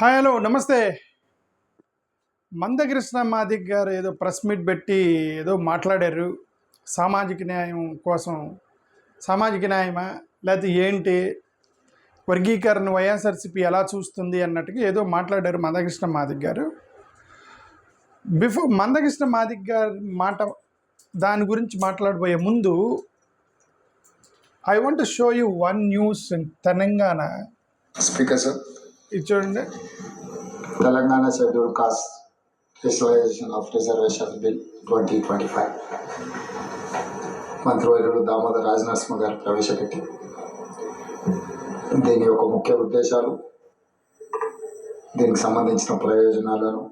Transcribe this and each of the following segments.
Hi hello నమస్తే. మందకృష్ణ మాదిక్ గారు ఏదో ప్రెస్ మీట్ పెట్టి ఏదో మాట్లాడారు. సామాజిక న్యాయం కోసం. సామాజిక న్యాయమా? లేకపోతే ఏంటి? వర్గీకరణ వైఎస్ఆర్సీపీ ఎలా చూస్తుంది అన్నట్టుగా ఏదో మాట్లాడారు మందకృష్ణ మాదిక్ గారు. బిఫోర్ మందకృష్ణ మాదిక్ గారి మాట దాని గురించి మాట్లాడబోయే ముందు I want show you one news in Telangana speaker sir ఇది చూడండి. Telangana schedule caste specialization of reservation bill twenty twenty five. మంత్రివర్యులు దామోదర్ రాజనరసింహ గారు ప్రవేశపెట్టి దీని యొక్క ముఖ్య ఉద్దేశాలు దీనికి సంబంధించిన ప్రయోజనాలను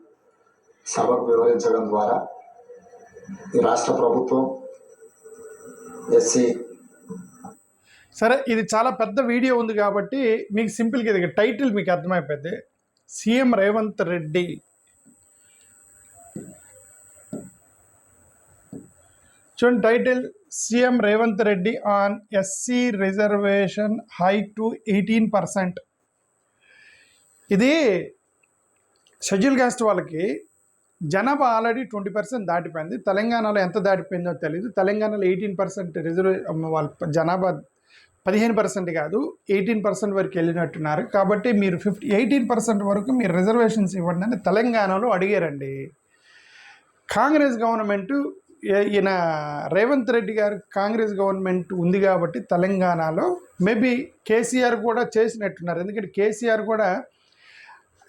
సభకు వివరించడం ద్వారా ఈ రాష్ట్ర ప్రభుత్వం ఎస్సీ సరే ఇది చాలా పెద్ద వీడియో ఉంది కాబట్టి మీకు సింపుల్గా ఇది టైటిల్ మీకు అర్థమైపోయింది సీఎం రేవంత్ రెడ్డి. చూడండి title CM Revanth Reddy on SC reservation high to eighteen percent. ఇది షెడ్యూల్ కాస్ట్ వాళ్ళకి జనాభా ఆల్రెడీ ట్వంటీ పర్సెంట్ దాటిపోయింది. తెలంగాణలో ఎంత దాటిపోయిందో తెలియదు తెలంగాణలో ఎయిటీన్ పర్సెంట్ రిజర్వే వాళ్ళ జనాభా పదిహేను పర్సెంట్ కాదు ఎయిటీన్ పర్సెంట్ వరకు వెళ్ళినట్టున్నారు. కాబట్టి మీరు ఫిఫ్టీ ఎయిటీన్ పర్సెంట్ వరకు మీరు రిజర్వేషన్స్ ఇవ్వండి అని తెలంగాణలో అడిగారండి. కాంగ్రెస్ గవర్నమెంట్ ఈయన రేవంత్ రెడ్డి గారు కాంగ్రెస్ గవర్నమెంట్ ఉంది కాబట్టి తెలంగాణలో మేబీ కేసీఆర్ కూడా చేసినట్టున్నారు. ఎందుకంటే కేసీఆర్ కూడా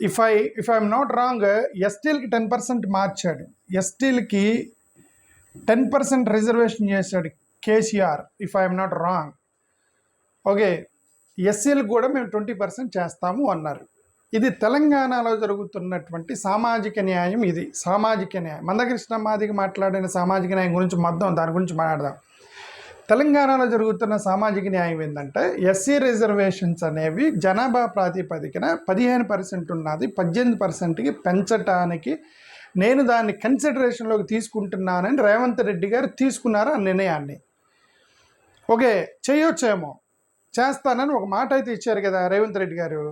if I if I'm not wrong ఎస్టీలకి టెన్ పర్సెంట్ మార్చాడు. ఎస్టీలకి టెన్ పర్సెంట్ రిజర్వేషన్ చేశాడు KCR if I'm not wrong okay ఎస్సీలకు కూడా మేము ట్వంటీ పర్సెంట్ చేస్తాము అన్నారు. ఇది తెలంగాణలో జరుగుతున్నటువంటి సామాజిక న్యాయం ఇది సామాజిక న్యాయం. మందకృష్ణ మాదిగ మాట్లాడిన సామాజిక న్యాయం గురించి మొత్తం దాని గురించి మాట్లాడదాం. తెలంగాణలో జరుగుతున్న సామాజిక న్యాయం ఏంటంటే ఎస్సీ రిజర్వేషన్స్ అనేవి జనాభా ప్రాతిపదికన పదిహేను పర్సెంట్ ఉన్నది పద్దెనిమిది పర్సెంట్కి పెంచటానికి నేను దాన్ని కన్సిడరేషన్లోకి తీసుకుంటున్నానని రేవంత్ రెడ్డి గారు తీసుకున్నారు ఆ నిర్ణయాన్ని. ఓకే చేయొచ్చేమో. చేస్తానని ఒక మాట అయితే ఇచ్చారు కదా రేవంత్ రెడ్డి గారు.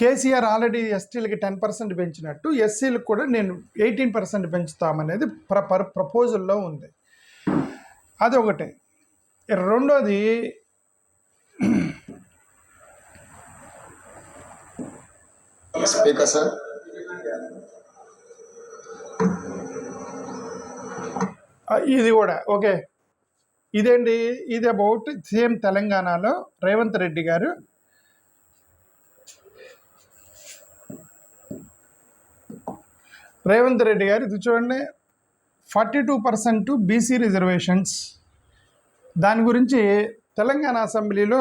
కేసీఆర్ ఆల్రెడీ ఎస్టీలకి టెన్ పర్సెంట్ పెంచినట్టు ఎస్సీలకు కూడా నేను ఎయిటీన్ పర్సెంట్ పెంచుతామనేది ప్ర పర్ ప్రపోజల్లో ఉంది. అదొకటి. రెండోది స్పీకర్ సార్. ఇది కూడా. ఓకే. ఇదేంటి? ఇది అబౌట్ సేమ్ తెలంగాణలో రేవంత్ రెడ్డి గారు రేవంత్ రెడ్డి గారు ఇది చూడండి forty two percent BC reservations. దాని గురించి తెలంగాణ అసెంబ్లీలో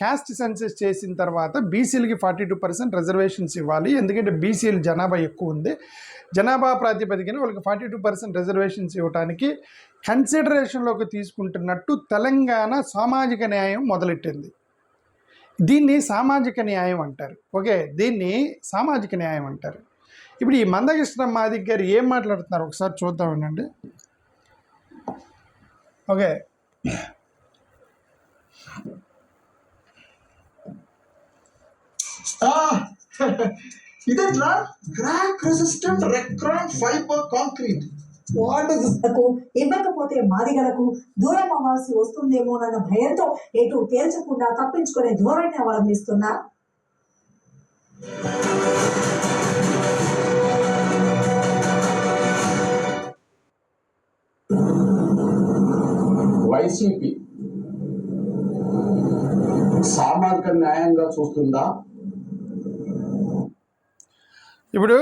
క్యాస్ట్ సెన్సెస్ చేసిన తర్వాత బీసీలకి ఫార్టీ టూ పర్సెంట్ రిజర్వేషన్స్ ఇవ్వాలి. ఎందుకంటే బీసీలు జనాభా ఎక్కువ ఉంది. జనాభా ప్రాతిపదికన వాళ్ళకి ఫార్టీ టూ పర్సెంట్ రిజర్వేషన్స్ ఇవ్వడానికి కన్సిడరేషన్లోకి తీసుకుంటున్నట్టు తెలంగాణ సామాజిక న్యాయం మొదలెట్టింది. దీన్ని సామాజిక న్యాయం అంటారు. ఓకే దీన్ని సామాజిక న్యాయం అంటారు. ఇప్పుడు ఈ మందకృష్ణ మాదిక్ గారు ఏం మాట్లాడుతున్నారు? ఒకసారి చూద్దామనండి ఓకే. ఇదేంట్రా crack resistant Recron fibre concrete what Ishq ఇవ్వకపోతే మాదిగలకు దూరం అవ్వాల్సి వస్తుందేమోనన్న భయంతో ఎటు తేల్చకుండా తప్పించుకునే ధోరణి అవలంబిస్తున్నా వైసీపీ సామాజిక న్యాయంగా చూస్తుందా? ఇప్పుడు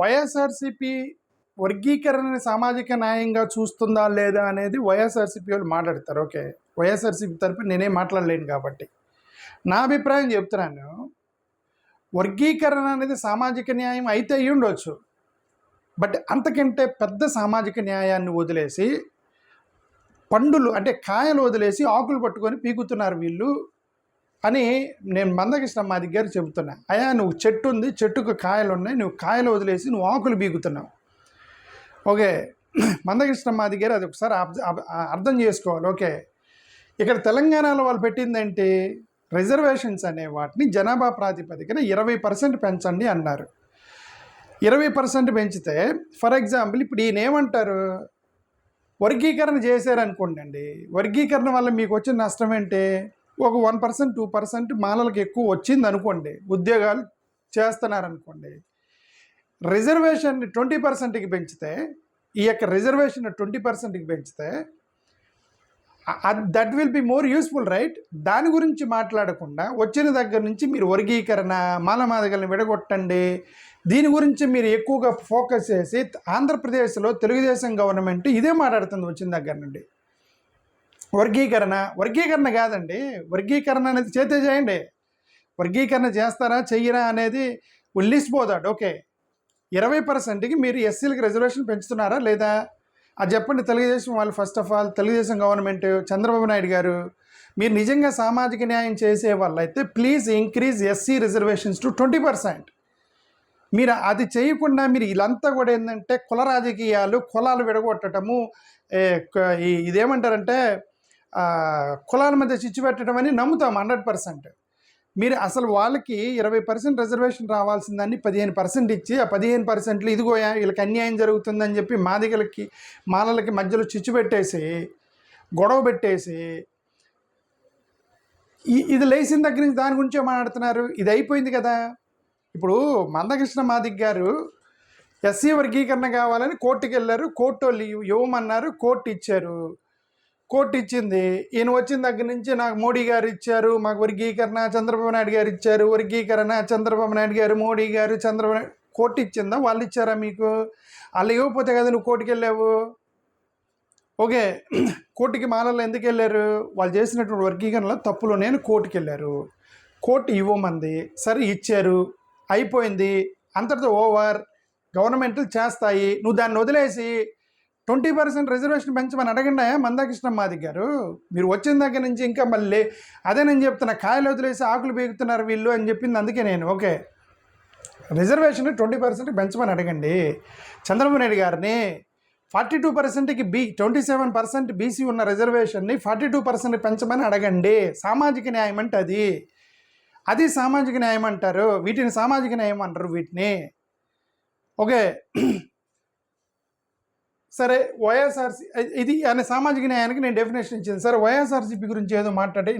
వైఎస్ఆర్సిపి వర్గీకరణని సామాజిక న్యాయంగా చూస్తుందా లేదా అనేది వైఎస్ఆర్సిపి వాళ్ళు మాట్లాడతారు. ఓకే. వైఎస్ఆర్సిపి తరపు నేనేం మాట్లాడలేను కాబట్టి. నా అభిప్రాయం చెప్తున్నాను. వర్గీకరణ అనేది సామాజిక న్యాయం అయితే అయి ఉండొచ్చు. బట్ అంతకంటే పెద్ద సామాజిక న్యాయాన్ని వదిలేసి పండులు అంటే కాయలు వదిలేసి ఆకులు పట్టుకొని పీకుతున్నారు వీళ్ళు. అని నేను మందకృష్ణ మా దగ్గర చెబుతున్నా అయ్యా నువ్వు చెట్టు ఉంది చెట్టుకు కాయలు ఉన్నాయి నువ్వు కాయలు వదిలేసి నువ్వు ఆకులు బీగుతున్నావు ఓకే మందకృష్ణ మా దగ్గర అది ఒకసారి అర్థం చేసుకోవాలి. ఓకే ఇక్కడ తెలంగాణలో వాళ్ళు పెట్టిందేంటి? రిజర్వేషన్స్ అనే వాటిని జనాభా ప్రాతిపదికన ఇరవై పర్సెంట్ పెంచండి అన్నారు. ఇరవై పర్సెంట్ పెంచితే ఫర్ ఎగ్జాంపుల్ ఇప్పుడు ఈయన ఏమంటారు? వర్గీకరణ చేశారనుకోండి అండి వర్గీకరణ వల్ల మీకు వచ్చిన నష్టం ఏంటి? ఒక వన్ పర్సెంట్ టూ పర్సెంట్ మాలలకు ఎక్కువ వచ్చింది అనుకోండి ఉద్యోగాలు చేస్తున్నారనుకోండి రిజర్వేషన్ ట్వంటీ పర్సెంట్కి పెంచితే ఈ యొక్క రిజర్వేషన్ ట్వంటీ పర్సెంట్కి పెంచితే that will be more useful right దాని గురించి మాట్లాడకుండా వచ్చిన దగ్గర నుంచి మీరు వర్గీకరణ మాలమాదిగల్ని విడగొట్టండి దీని గురించి మీరు ఎక్కువగా ఫోకస్ చేసి ఆంధ్రప్రదేశ్లో తెలుగుదేశం గవర్నమెంట్ ఇదే మాట్లాడుతుంది వచ్చిన దగ్గర నుండి. వర్గీకరణ. వర్గీకరణ కాదండి. వర్గీకరణ అనేది చేతే చేయండి. వర్గీకరణ చేస్తారా చెయ్యరా అనేది ఉల్లిసిపోతాడు. ఓకే. ఇరవై పర్సెంట్కి మీరు ఎస్సీలకి రిజర్వేషన్ పెంచుతున్నారా లేదా? అది చెప్పండి. తెలుగుదేశం వాళ్ళు first of all Telugu Desam government Chandrababu Naidu గారు మీరు నిజంగా సామాజిక న్యాయం చేసే వాళ్ళైతే please increase SC reservations to twenty percent. మీరు అది చేయకుండా మీరు వీళ్ళంతా కూడా ఏంటంటే కుల రాజకీయాలు కులాలు విడగొట్టడము ఇదేమంటారంటే కులాల మధ్య చిచ్చు పెట్టడం అని నమ్ముతాం హండ్రెడ్ పర్సెంట్. మీరు అసలు వాళ్ళకి ఇరవై పర్సెంట్ రిజర్వేషన్ రావాల్సిందని పదిహేను పర్సెంట్ ఇచ్చి ఆ పదిహేను పర్సెంట్లు ఇదిగోయా వీళ్ళకి అన్యాయం జరుగుతుందని చెప్పి మాదిగలకి మాలలకి మధ్యలో చిచ్చు పెట్టేసి గొడవ పెట్టేసి ఇది లేచిన దగ్గర నుంచి దాని గురించే మాట్లాడుతున్నారు. ఇది అయిపోయింది కదా. ఇప్పుడు మందకృష్ణ మాదిక్ గారు ఎస్సీ వర్గీకరణ కావాలని కోర్టుకి వెళ్ళారు కోర్టు వాళ్ళు ఇవ్వమన్నారు కోర్టు ఇచ్చారు. కోర్టు ఇచ్చింది ఈయన వచ్చిన దగ్గర నుంచి నాకు మోడీ గారు ఇచ్చారు మాకు వర్గీకరణ చంద్రబాబు నాయుడు గారు ఇచ్చారు వర్గీకరణ చంద్రబాబు నాయుడు గారు మోడీ గారు చంద్రబాబు నాయుడు కోర్టు ఇచ్చిందా వాళ్ళు ఇచ్చారా మీకు? వాళ్ళు ఇవ్వకపోతే కదా నువ్వు కోర్టుకి వెళ్ళావు. ఓకే కోర్టుకి మాలలు ఎందుకు వెళ్ళారు? వాళ్ళు చేసినటువంటి వర్గీకరణలో తప్పులు నేను కోర్టుకి వెళ్ళారు. కోర్టు ఇవ్వమంది. సరే ఇచ్చారు. అయిపోయింది. అంతటితో ఓవర్. గవర్నమెంట్లు చేస్తాయి. నువ్వు దాన్ని వదిలేసి ట్వంటీ పర్సెంట్ రిజర్వేషన్ పెంచమని అడగండి మందాకృష్ణ మాదిక్ గారు. మీరు వచ్చిన దగ్గర నుంచి ఇంకా మళ్ళీ అదే నేను చెప్తున్నా కాయలు వదిలేసి ఆకులు పీకుతున్నారు వీళ్ళు అని చెప్పింది అందుకే నేను. ఓకే. రిజర్వేషన్ ట్వంటీ పర్సెంట్ పెంచమని అడగండి. చంద్రబాబు నాయుడు గారిని ఫార్టీ టూ పర్సెంట్కి B twenty seven percent BC ఉన్న రిజర్వేషన్ని ఫార్టీ టూ పర్సెంట్ పెంచమని అడగండి. సామాజిక న్యాయం అంటే అది. అది సామాజిక న్యాయం అంటారు. వీటిని సామాజిక న్యాయం అంటారు వీటిని. ఓకే. సరే వైఎస్ఆర్సీ ఇది అనే సామాజిక న్యాయానికి నేను డెఫినేషన్ ఇచ్చింది. సరే వైఎస్ఆర్సీపీ గురించి ఏదో మాట్లాడి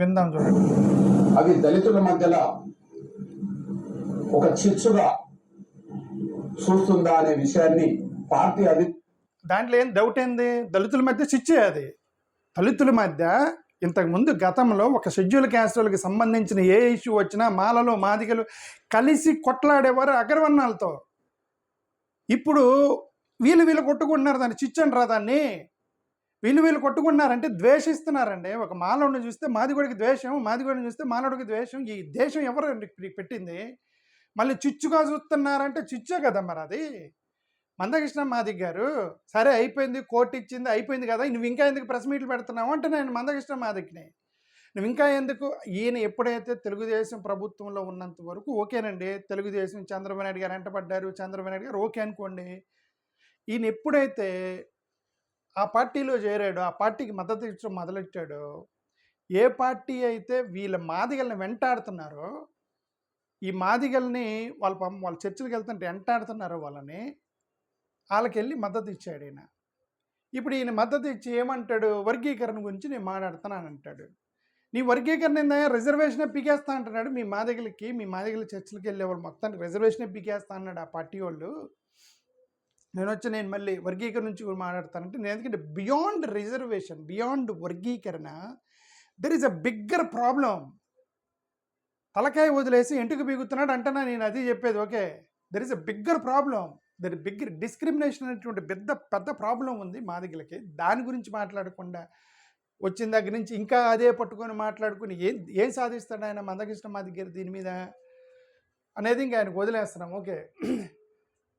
విందాం చూడండి. అవి దళితుల మధ్యలో ఒక చిచ్చుగా చూస్తుందా అనే విషయాన్ని పార్టీ అధి దాంట్లో ఏం డౌట్ ఏంది? దళితుల మధ్య చిచ్చే అది. దళితుల మధ్య ఇంతకుముందు గతంలో ఒక షెడ్యూల్ క్యాస్ట్ వాళ్ళకి సంబంధించిన ఏ ఇష్యూ వచ్చినా మాలలో మాదిగలు కలిసి కొట్లాడేవారు అగ్రవర్ణాలతో. ఇప్పుడు వీళ్ళు వీళ్ళు కొట్టుకుంటున్నారు దాన్ని చిచ్చండిరా దాన్ని. వీళ్ళు వీళ్ళు కొట్టుకుంటున్నారంటే ద్వేషిస్తున్నారండి. ఒక మాలోడిని చూస్తే మాదిగోడికి ద్వేషం మాదిగోడిని చూస్తే మాలోడికి ద్వేషం. ఈ దేశం ఎవరు పెట్టింది? మళ్ళీ చిచ్చుగా చూస్తున్నారంటే చిచ్చే కదా మరి అది. మందకృష్ణ మాదిక్ గారు సరే అయిపోయింది కోర్టు ఇచ్చింది అయిపోయింది కదా నువ్వు ఇంకా ఎందుకు ప్రెస్ మీట్లు పెడుతున్నావు అంటే నేను మందకృష్ణ మాదిక్ని నువ్వు ఇంకా ఎందుకు? ఈయన ఎప్పుడైతే తెలుగుదేశం ప్రభుత్వంలో ఉన్నంత వరకు ఓకేనండి. తెలుగుదేశం చంద్రబాబు నాయుడు గారు వెంటబడ్డారు చంద్రబాబు నాయుడు గారు ఓకే అనుకోండి. ఈయన ఎప్పుడైతే ఆ పార్టీలో చేరాడో ఆ పార్టీకి మద్దతు ఇచ్చడం మొదలెట్టాడో ఏ పార్టీ అయితే వీళ్ళ మాదిగల్ని వెంటాడుతున్నారో ఈ మాదిగల్ని వాళ్ళ పాపం వాళ్ళ చర్చలకు వెళ్తుంటే వెంటాడుతున్నారో వాళ్ళని వాళ్ళకి వెళ్ళి మద్దతు ఇచ్చాడు ఈయన. ఇప్పుడు ఈయన మద్దతు ఇచ్చి ఏమంటాడు? వర్గీకరణ గురించి నేను మాట్లాడుతున్నాను అంటాడు నీ వర్గీకరణ ఏందయ్యా? రిజర్వేషనే పీకేస్తా అంటున్నాడు మీ మాదిగలకి మీ మాదిగల చర్చలకు వెళ్ళే వాళ్ళు మొత్తానికి రిజర్వేషనే పీకేస్తా అన్నాడు ఆ పార్టీ వాళ్ళు. నేను వచ్చి నేను మళ్ళీ వర్గీకరణ నుంచి కూడా మాట్లాడతానంటే నేను ఎందుకంటే బియాండ్ రిజర్వేషన్ బియాండ్ వర్గీకరణ there is a bigger problem తలకాయ వదిలేసి ఎంటుకు బిగుతున్నాడు అంటేనా నేను అది చెప్పేది. Okay. There is a bigger problem the bigger discrimination అనేటువంటి పెద్ద పెద్ద ప్రాబ్లం ఉంది మాదిగలకి దాని గురించి మాట్లాడకుండా వచ్చిన దగ్గర నుంచి ఇంకా అదే పట్టుకొని మాట్లాడుకుని ఏం ఏం సాధిస్తాడు ఆయన మందకృష్ణ దగ్గర దీని మీద? అనేది ఇంకా ఆయనకు వదిలేస్తున్నాం. ఓకే.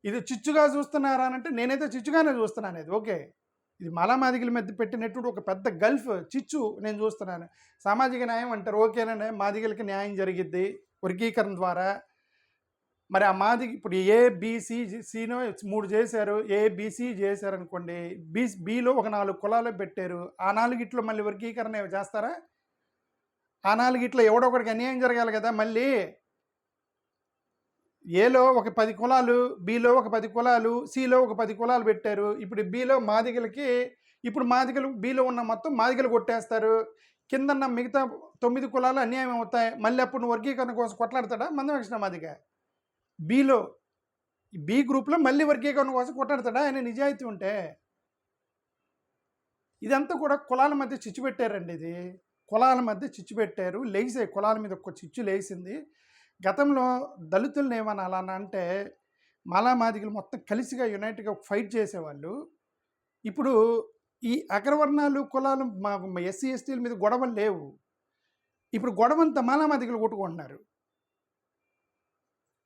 ఇది చిచ్చుగా చూస్తున్నారా అని అంటే నేనైతే చిచ్చుగానే చూస్తున్నాను ఇది. ఓకే. ఇది మలా మాదిగల మధ్య పెట్టినటువంటి ఒక పెద్ద గల్ఫ్ చిచ్చు నేను చూస్తున్నాను. సామాజిక న్యాయం అంటారు. ఓకేనండి మాదిగలకి న్యాయం జరిగిద్ది వర్గీకరణ ద్వారా. మరి ఆ మాది ఇప్పుడు ఏబిసి బీసీ సీనో మూడు చేశారు. ఏబిసి చేశారు అనుకోండి బి బీలో ఒక నాలుగు కులాలు పెట్టారు. ఆ నాలుగిట్లో మళ్ళీ వర్గీకరణ చేస్తారా? ఆ నాలుగిట్లో ఎవడో ఒకడికి అన్యాయం జరగాలి కదా మళ్ళీ. ఏలో ఒక పది కులాలు బిలో ఒక పది కులాలు సిలో ఒక పది కులాలు పెట్టారు. ఇప్పుడు బిలో మాదిగలకి ఇప్పుడు మాదిగలు బిలో ఉన్న మొత్తం మాదిగలు కొట్టేస్తారు. కిందన్న మిగతా తొమ్మిది కులాలు అన్యాయం అవుతాయి. మళ్ళీ అప్పుడు వర్గీకరణ కోసం కొట్లాడతాడా? మందవక్షణ మాదిగ. బిలో బి గ్రూప్లో మళ్ళీ వర్గీకరణ కోసం కొట్లాడతాడా? ఆయన నిజాయితీ ఉంటే. ఇదంతా కూడా కులాల మధ్య చిచ్చు పెట్టారండి ఇది. కులాల మధ్య చిచ్చు పెట్టారు. లేచాయి కులాల మీద ఒక చిచ్చు లేచింది. గతంలో దళితులను ఏమని అలా అంటే మాలామాదిగలు మొత్తం కలిసిగా యునైట్గా ఫైట్ చేసేవాళ్ళు. ఇప్పుడు ఈ అగ్రవర్ణాలు కులాలు మా ఎస్సీ ఎస్టీల మీద గొడవలు లేవు. ఇప్పుడు గొడవంతా మాలామాదిగలు కొట్టుకుంటున్నారు.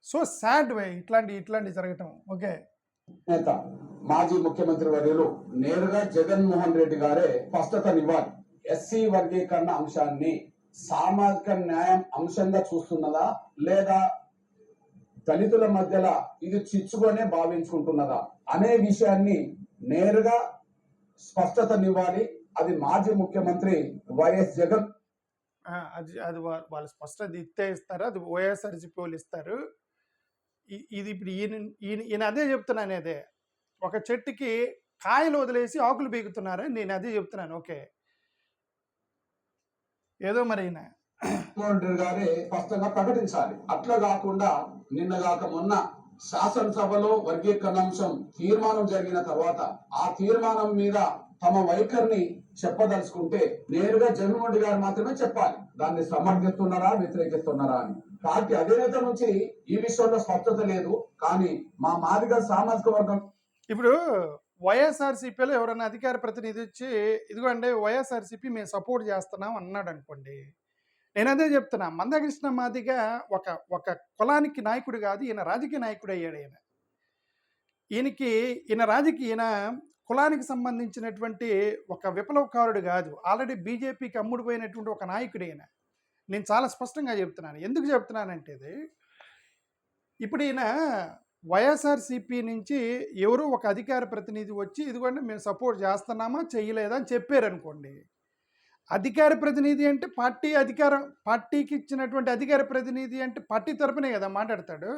సో సాడ్ వే ఇట్లాంటి ఇట్లాంటి జరగటం. ఓకే? నేత మాజీ ముఖ్యమంత్రి వర్యులు నేరుగా జగన్మోహన్ రెడ్డి గారే స్పష్టతనివ్వాలి ఎస్సీ వర్గీకరణ అంశాన్ని సామాజిక న్యాయం అంశంగా చూస్తున్నదా? లేదా దళితుల మధ్యలో ఇది చిచ్చుకొనే భావించుకుంటున్నదా? అనే విషయాన్ని నేరుగా స్పష్టతనివ్వాలి. అది మాజీ ముఖ్యమంత్రి వైఎస్ జగన్. అది అది వాళ్ళు స్పష్టత ఇస్తే ఇస్తారు అది ఓఎస్ఆర్ వాళ్ళు ఇస్తారు. ఇది ఇప్పుడు ఈయన ఈయన ఈయన అదే చెప్తున్నాను అదే ఒక చెట్టుకి కాయలు వదిలేసి ఆకులు బీగుతున్నారని నేను అదే చెప్తున్నాను. ఓకే. ఏదో మరి గారే స్పష్టంగా ప్రకటించాలి. అట్లా కాకుండా నిన్న కాక మొన్న శాసనసభలో వర్గీకరణ అంశం తీర్మానం జరిగిన తర్వాత ఆ తీర్మానం మీద తమ వైఖరిని చెప్పదలుచుకుంటే నేరుగా జగన్మోహన్ రెడ్డి గారు మాత్రమే చెప్పాలి. దాన్ని సమర్థిస్తున్నారా వ్యతిరేకిస్తున్నారా అని. పార్టీ అధినేత నుంచి ఈ విషయంలో స్పష్టత లేదు. కానీ మా మాదిగ సామాజిక వర్గం ఇప్పుడు వైఎస్ఆర్సీపీలో ఎవరైనా అధికార ప్రతినిధి వచ్చి ఇదిగోండి వైఎస్ఆర్సీపీ మేము సపోర్ట్ చేస్తున్నాం అన్నాడు అనుకోండి నేను అదే చెప్తున్నా మందకృష్ణ మాదిగా ఒక ఒక కులానికి నాయకుడు కాదు ఈయన రాజకీయ నాయకుడు అయ్యాడు ఈయన. ఈయనకి ఈయన రాజకీయ ఈయన కులానికి సంబంధించినటువంటి ఒక విప్లవకారుడు కాదు. ఆల్రెడీ బీజేపీకి అమ్ముడు పోయినటువంటి ఒక నాయకుడు ఈయన. నేను చాలా స్పష్టంగా చెప్తున్నాను. ఎందుకు చెప్తున్నానంటే ఇప్పుడు ఈయన వైఎస్ఆర్సీపీ నుంచి ఎవరో ఒక అధికార ప్రతినిధి వచ్చి ఇదిగోండి మేము సపోర్ట్ చేస్తున్నామా చేయలేదా అని చెప్పారనుకోండి. అధికార ప్రతినిధి అంటే పార్టీ అధికారం పార్టీకి ఇచ్చినటువంటి అధికార ప్రతినిధి అంటే పార్టీ తరపునే కదా మాట్లాడతాడు.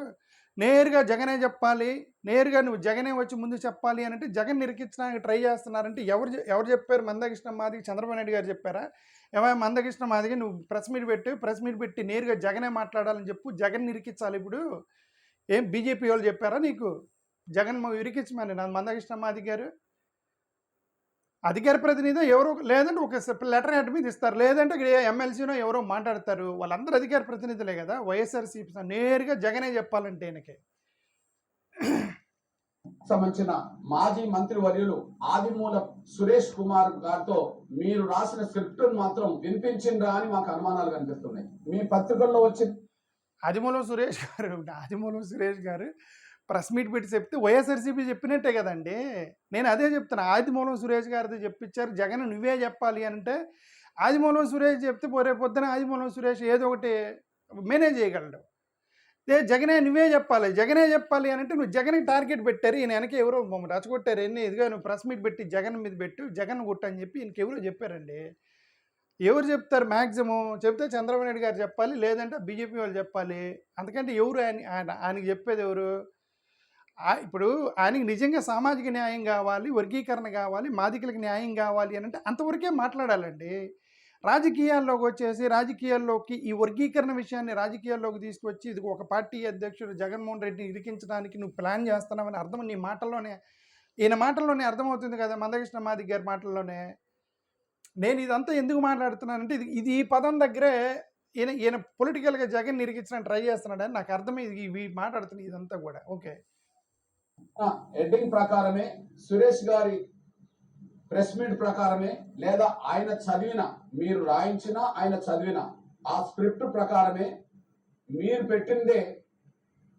నేరుగా జగనే చెప్పాలి నేరుగా నువ్వు జగనే వచ్చి ముందు చెప్పాలి అని అంటే జగన్ నిరికించడానికి ట్రై చేస్తున్నారంటే ఎవరు ఎవరు చెప్పారు? మందకృష్ణ మాదిగి చంద్రబాబు నాయుడు గారు చెప్పారా? ఏమైనా మందకృష్ణ మాదిగి నువ్వు ప్రెస్ మీట్ పెట్టి ప్రెస్ మీట్ పెట్టి నేరుగా జగనే మాట్లాడాలని చెప్పు జగన్ నిరికించాలి ఇప్పుడు. ఏం బీజేపీ వాళ్ళు చెప్పారా నీకు? జగన్ ఇరికించమని. నా మందకృష్ణ మాది గారు అధికార ప్రతినిధి ఎవరో లేదంటే ఒక లెటర్ హెడ్ మీద ఇస్తారు. లేదంటే ఇక్కడ ఎమ్మెల్సీనో ఎవరో మాట్లాడతారు. వాళ్ళందరూ అధికార ప్రతినిధులే కదా. వైఎస్ఆర్సీపీ నేరుగా జగనే చెప్పాలంటే ఈయనకి. సంబంధించిన మాజీ మంత్రి వర్యులు ఆదిమూల సురేష్ కుమార్ గారితో మీరు రాసిన స్క్రిప్ట్ మాత్రం వినిపించిండ్రా అని మాకు అనుమానాలు కనిపిస్తున్నాయి. మీ పత్రికల్లో వచ్చి ఆదిమూలం సురేష్ గారు ఆదిమూలం సురేష్ గారు ప్రెస్ మీట్ పెట్టి చెప్తే వైఎస్ఆర్సీపీ చెప్పినట్టే కదండి. నేను అదే చెప్తున్నా ఆదిమూలం సురేష్ గారిది చెప్పించారు జగన్ నువ్వే చెప్పాలి అంటే ఆదిమూలం సురేష్ చెప్తే పోరే పొద్దున ఆదిమూలం సురేష్ ఏదో ఒకటి మేనేజ్ చేయగలడు. ఏ జగనే నువ్వే చెప్పాలి జగనే చెప్పాలి అని అంటే నువ్వు జగన్ టార్గెట్ పెట్టారు ఈయన వెనక ఎవరో రచ్చగొట్టారు ఎన్ని ఇదిగా నువ్వు ప్రెస్ మీట్ పెట్టి జగన్ మీద పెట్టు జగన్ కొట్టని చెప్పి ఈయనకి ఎవరో చెప్పారండి. ఎవరు చెప్తారు మ్యాక్సిమం చెప్తే చంద్రబాబు నాయుడు గారు చెప్పాలి లేదంటే బీజేపీ వాళ్ళు చెప్పాలి. అందుకంటే ఎవరు ఆయన ఆయన- ఆయనకి చెప్పేది ఎవరు? ఇప్పుడు ఆయనకి నిజంగా సామాజిక న్యాయం కావాలి వర్గీకరణ కావాలి మాదికలకు న్యాయం కావాలి అని అంటే అంతవరకే మాట్లాడాలండి. రాజకీయాల్లోకి వచ్చేసి రాజకీయాల్లోకి ఈ వర్గీకరణ విషయాన్ని రాజకీయాల్లోకి తీసుకొచ్చి ఇది ఒక పార్టీ అధ్యక్షుడు జగన్మోహన్ రెడ్డిని ఇరికించడానికి నువ్వు ప్లాన్ చేస్తున్నావని అర్థం నీ మాటల్లోనే ఈయన మాటల్లోనే అర్థమవుతుంది కదా మందకృష్ణ మాదిక్ గారి మాటల్లోనే. నేను ఇదంతా ఎందుకు మాట్లాడుతున్నానంటే ఇది ఇది ఈ పదం దగ్గరే ఈయన ఈయన పొలిటికల్గా జగన్ నిరికించడానికి ట్రై చేస్తున్నాడని నాకు అర్థమైంది ఇవి మాట్లాడుతున్నాయి ఇదంతా కూడా. ఓకే. ఎడ్డింగ్ ప్రకారమే సురేష్ గారి ప్రెస్ మీట్ ప్రకారమే లేదా ఆయన చదివిన మీరు రాయించిన ఆయన చదివిన ఆ స్క్రిప్ట్ ప్రకారమే మీరు పెట్టిందే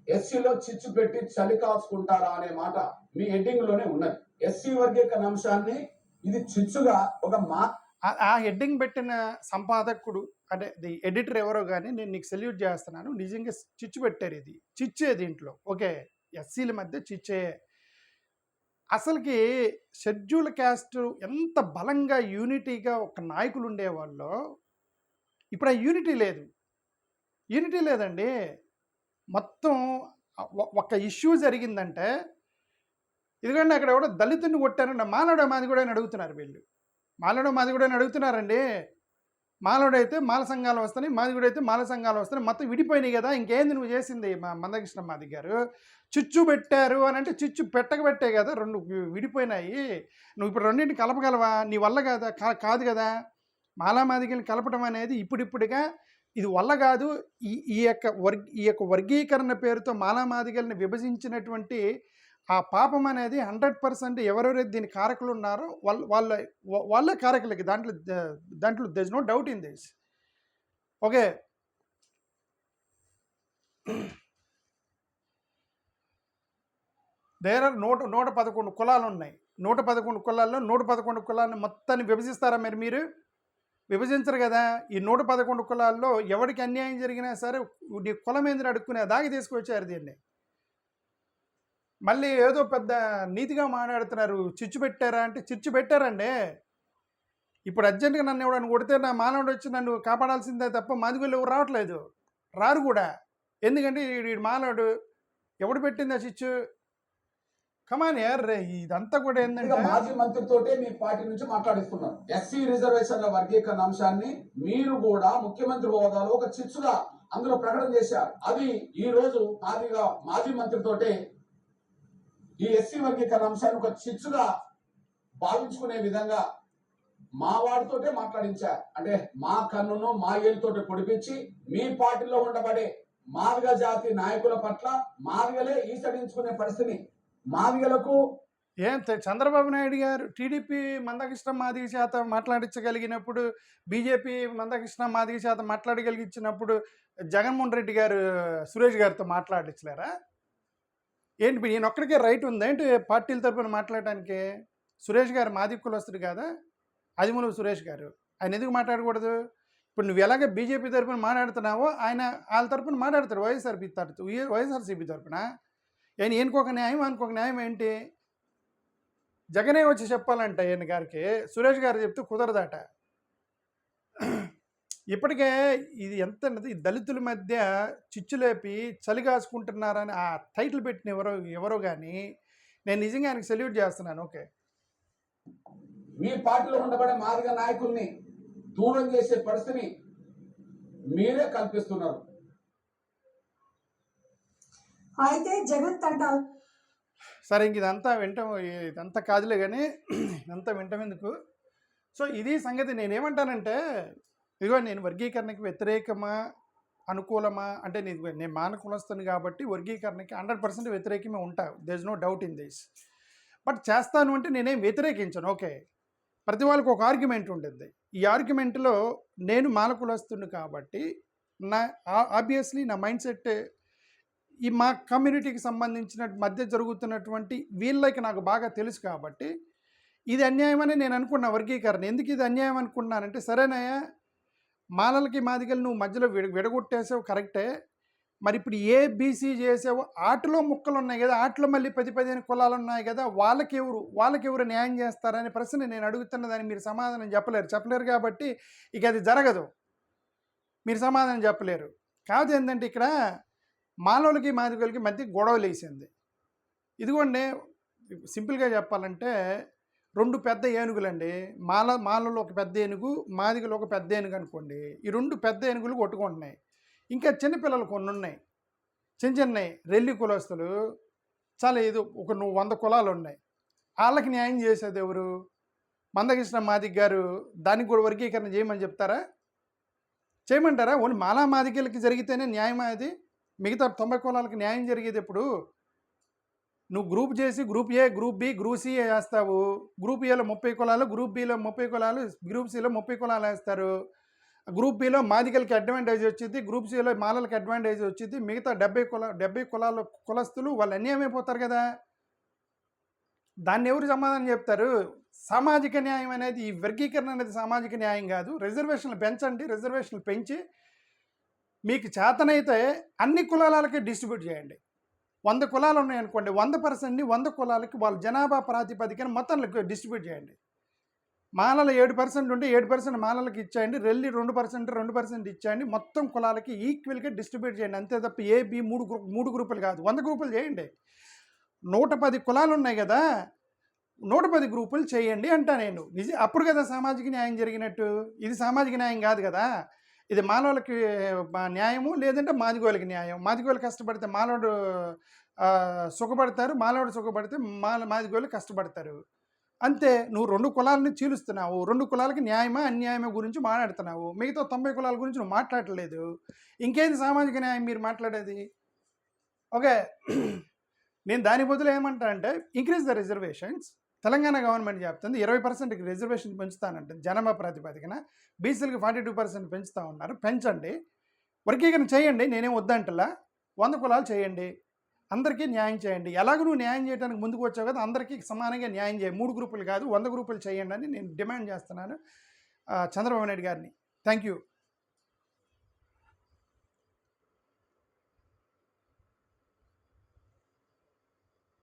ఎస్సీలో చిచ్చు పెట్టి చలి కాచుకుంటారా అనే మాట మీ ఎడ్డింగ్లోనే ఉన్నది. ఎస్సీ వర్గీకరణ అంశాన్ని ఇది చిచ్చుగా ఒక మా ఆ- హెడ్డింగ్ పెట్టిన సంపాదకుడు అంటే ది ఎడిటర్ ఎవరో కానీ నేను నీకు సెల్యూట్ చేస్తున్నాను నిజంగా చిచ్చు పెట్టారు ఇది. చిచ్చే దీంట్లో. ఓకే ఎస్సీల మధ్య చిచ్చే. అసలుకి షెడ్యూల్ క్యాస్ట్ ఎంత బలంగా యూనిటీగా ఒక నాయకులు ఉండేవాళ్ళు ఇప్పుడు ఆ యూనిటీ లేదు. యూనిటీ లేదండి. మొత్తం ఒక ఇష్యూ జరిగిందంటే ఎందుకంటే అక్కడ ఎవడో దళితుని కొట్టారండి మాలడో మాది కూడా అని అడుగుతున్నారు వీళ్ళు. మాలడో మాది కూడా అని అడుగుతున్నారండి. అయితే మాల సంఘాలు వస్తున్నాయి మాది కూడా అయితే మాల సంఘాలు వస్తున్నాయి. మొత్తం విడిపోయినాయి కదా ఇంకేంది నువ్వు చేసింది మా మందకృష్ణ మాది గారు? చిచ్చు పెట్టారు అని అంటే చిచ్చు పెట్టక పెట్టే కదా రెండు విడిపోయినాయి. నువ్వు ఇప్పుడు రెండింటిని కలపగలవా? నీ వల్ల కదా? కా- కాదు కదా. మాలామాదిగల్ని కలపడం అనేది ఇప్పుడిప్పుడుగా ఇది వల్ల కాదు. ఈ ఈ యొక్క వర్గ ఈ యొక్క వర్గీకరణ పేరుతో మాలామాదిగల్ని విభజించినటువంటి ఆ పాపం అనేది హండ్రెడ్ పర్సెంట్ ఎవరెవరైతే దీని కారకులు ఉన్నారో వాళ్ళ వాళ్ళ వాళ్ళ వాళ్ళే కారకులకి దాంట్లో దాంట్లో there's no doubt in this okay. There are నూట నూట పదకొండు కులాలు ఉన్నాయి. నూట పదకొండు కులాల్లో నూట పదకొండు కులాలను మొత్తాన్ని విభజిస్తారా మరి మీరు? విభజించరు కదా. ఈ నూట పదకొండు కులాల్లో ఎవరికి అన్యాయం జరిగినా సరే నీ కులం ఏందని అడుక్కునే దాగి తీసుకొచ్చారు దీన్ని. మళ్ళీ ఏదో పెద్ద నీతిగా మాట్లాడుతున్నారు. చిచ్చు పెట్టారా అంటే చిచ్చు పెట్టారండి. ఇప్పుడు అర్జెంటుగా నన్ను ఎవడని కొడితే నా మానవుడు వచ్చి నన్ను కాపాడాల్సిందే తప్ప మాదిగోళ్ళు ఎవరు రావట్లేదు. రారు కూడా. ఎందుకంటే ఈ మానవుడు ఎవడు పెట్టింది ఆ చిచ్చు? కమాన్ యార్ ఇదంతా కూడా ఏంటంటే మాజీ మంత్రితోటే మీ పార్టీ నుంచి మాట్లాడిస్తున్నారు ఎస్సీ రిజర్వేషన్ల వర్గీకరణ అంశాన్ని మీరు కూడా ముఖ్యమంత్రి హోదాలో ఒక చిచ్చుగా అందులో ప్రకటన చేశారు. అది ఈ రోజు మాదిగా మాజీ మంత్రితోటే ఈ ఎస్సీ వర్గీకరణ అంశాన్ని ఒక చిచ్చుగా భావించుకునే విధంగా మా వాడితోటే మాట్లాడించారు అంటే మా కన్నును మా ఏలుతోటి పొడిపించి మీ పార్టీలో ఉండబడే మాదిగ జాతి నాయకుల పట్ల మాదిగలే ఈసడించుకునే పరిస్థితిని మాదిగలకు ఏం చంద్రబాబు నాయుడు గారు టీడీపీ మందకృష్ణ మాదిగ చేత మాట్లాడించగలిగినప్పుడు బీజేపీ మందకృష్ణ మాదిగ చేత మాట్లాడగలిగించినప్పుడు జగన్మోహన్ రెడ్డి గారు సురేష్ గారితో మాట్లాడించలేరా? ఏంటి నేను ఈయన ఒక్కడికే రైట్ ఉందా? ఏంటి పార్టీల తరపున మాట్లాడటానికి? సురేష్ గారు మాది కులస్తుడు కదా? అదిములు సురేష్ గారు. ఆయన ఎందుకు మాట్లాడకూడదు? ఇప్పుడు నువ్వు ఎలాగ బీజేపీ తరపున మాట్లాడుతున్నావో ఆయన వాళ్ళ తరపున మాట్లాడతాడు వైఎస్ఆర్పీ తరపు వైఎస్ఆర్సీపీ తరపున. ఆయన ఈయనకొక న్యాయం అనుకోక న్యాయం ఏంటి? జగనే వచ్చి చెప్పాలంట ఈయన గారికి. సురేష్ గారు చెప్తే కుదరదట. ఇప్పటికే ఇది ఎంత దళితుల మధ్య చిచ్చులేపి చలి కాసుకుంటున్నారని ఆ టైటిల్ పెట్టిన ఎవరో ఎవరో కానీ నేను నిజంగా ఆయనకి సెల్యూట్ చేస్తున్నాను. ఓకే. మీ పార్టీలో ఉండబడే మాదిగ నాయకుల్ని దూరం చేసే పరిస్థితిని మీరే కల్పిస్తున్నారు. అయితే జగన్ తంటాలు సరే ఇంక ఇదంతా వింటాం. ఇదంతా కాదులే కానీ ఇదంతా వింటాం ఎందుకు? సో ఇది సంగతి నేనేమంటానంటే ఇదిగో నేను వర్గీకరణకి వ్యతిరేకమా? అనుకూలమా? అంటే నేను నేను మానకులస్తాను కాబట్టి వర్గీకరణకి హండ్రెడ్ పర్సెంట్ వ్యతిరేకమే ఉంటా. There is no doubt in this but చేస్తాను అంటే నేనేం వ్యతిరేకించను. ఓకే. ప్రతి వాళ్ళకి ఒక ఆర్గ్యుమెంట్ ఉంటుంది. ఈ ఆర్గ్యుమెంట్లో నేను మానకులస్తుని కాబట్టి నా ఆబ్వియస్లీ నా మైండ్ సెట్ ఈ మా కమ్యూనిటీకి సంబంధించిన మధ్య జరుగుతున్నటువంటి వీళ్ళకి నాకు బాగా తెలుసు కాబట్టి ఇది అన్యాయమని నేను అనుకున్న వర్గీకరణ. ఎందుకు ఇది అన్యాయం అనుకున్నానంటే సరేనయ్యా మాలలకి మాదిగలు నువ్వు మధ్యలో విడ విడగొట్టేసావు కరెక్టే. మరి ఇప్పుడు ఏ బీసీ చేసావు ఆటలో ముక్కలు ఉన్నాయి కదా ఆటలో మళ్ళీ పది పదిహేను కులాలు ఉన్నాయి కదా వాళ్ళకి ఎవరు వాళ్ళకి ఎవరు న్యాయం చేస్తారనే ప్రశ్న నేను అడుగుతున్న దాన్ని మీరు సమాధానం చెప్పలేరు. చెప్పలేరు కాబట్టి ఇక అది జరగదు. మీరు సమాధానం చెప్పలేరు. కాదు ఏంటంటే ఇక్కడ మానవులకి మాదిగలకి మధ్య గొడవలు వేసింది ఇదిగోండి సింపుల్గా చెప్పాలంటే రెండు పెద్ద ఏనుగులండి. మాల మాలలో ఒక పెద్ద ఏనుగు మాదిగలో ఒక పెద్ద ఏనుగు అనుకోండి. ఈ రెండు పెద్ద ఏనుగులు కొట్టుకుంటున్నాయి. ఇంకా చిన్నపిల్లలు కొన్ని ఉన్నాయి. చిన్న చిన్నవి రెల్లి కులస్తులు చాలా ఏదో ఒక నువ్వు వంద కులాలు ఉన్నాయి. వాళ్ళకి న్యాయం చేసేది ఎవరు? మందకృష్ణ మాదిక్ గారు దానికి కూడా వర్గీకరణ చేయమని చెప్తారా? చేయమంటారా? ఓన్లీ మాలా మాదిగలకి జరిగితేనే న్యాయం అది? మిగతా తొంభై కులాలకి న్యాయం జరిగేది ఎప్పుడు? నువ్వు గ్రూప్ చేసి group A group B group C వేస్తావు? గ్రూప్ ఏలో ముప్పై కులాలు గ్రూప్ బిలో ముప్పై కులాలు గ్రూప్ సిలో ముప్పై కులాలు వేస్తారు. గ్రూప్ బిలో మాదికలకి అడ్వాంటేజ్ వచ్చింది గ్రూప్ సిలో మాలలకి అడ్వాంటేజ్ వచ్చింది మిగతా డెబ్బై కుల డెబ్బై కులాల కులస్తులు వాళ్ళు అన్యాయం కదా. దాన్ని ఎవరు సమాధానం చెప్తారు? సామాజిక న్యాయం అనేది ఈ వర్గీకరణ అనేది సామాజిక న్యాయం కాదు. రిజర్వేషన్లు పెంచండి రిజర్వేషన్లు పెంచి మీకు చేతనైతే అన్ని కులాలకి డిస్ట్రిబ్యూట్ చేయండి. వంద కులాలు ఉన్నాయనుకోండి వంద పర్సెంట్ని వంద కులాలకి వాళ్ళ జనాభా ప్రాతిపదికన మొత్తం డిస్ట్రిబ్యూట్ చేయండి. మాలలు ఏడు పర్సెంట్ ఉంటే ఏడు పర్సెంట్ మాలలకు ఇచ్చేయండి రెల్లి రెండు పర్సెంట్ రెండు పర్సెంట్ ఇచ్చేయండి మొత్తం కులాలకి ఈక్వల్గా డిస్ట్రిబ్యూట్ చేయండి. అంతే తప్ప ఏ బి మూడు గ్రూప్ మూడు గ్రూపులు కాదు వంద గ్రూపులు చేయండి. నూట పది కులాలు ఉన్నాయి కదా నూట పది గ్రూపులు చేయండి అంటా నేను. నిజ అప్పుడు కదా సామాజిక న్యాయం జరిగినట్టు. ఇది సామాజిక న్యాయం కాదు కదా. ఇది మానవులకి మా న్యాయము లేదంటే మాదిగోళ్ళకి న్యాయం. మాదిగోళ్ళు కష్టపడితే మానవుడు సుఖపడతారు. మానవుడు సుఖపడితే మాల మాదిగోళ్ళు కష్టపడతారు. అంతే. నువ్వు రెండు కులాలని చీలుస్తున్నావు. రెండు కులాలకి న్యాయమా అన్యాయమా గురించి మాట్లాడుతున్నావు. మిగతా తొంభై కులాల గురించి నువ్వు మాట్లాడలేదు. ఇంకేంది సామాజిక న్యాయం మీరు మాట్లాడేది? ఓకే. నేను దాని బదులు ఏమంటానంటే increase the reservations Telangana government చెప్తుంది ఇరవై పర్సెంట్కి రిజర్వేషన్ పెంచుతానంటుంది జనాభా ప్రాతిపదికన. బీసీలకు ఫార్టీ టూ పర్సెంట్ పెంచుతా ఉన్నారు పెంచండి. వర్గీకరణ చేయండి నేనేం వద్దంటలా? వంద కులాలు చేయండి అందరికీ న్యాయం చేయండి. ఎలాగో నువ్వు న్యాయం చేయడానికి ముందుకు వచ్చావు కదా అందరికీ సమానంగా న్యాయం చేయ. మూడు గ్రూపులు కాదు వంద గ్రూపులు చేయండి అని నేను డిమాండ్ చేస్తున్నాను చంద్రబాబు నాయుడు గారిని. Thank you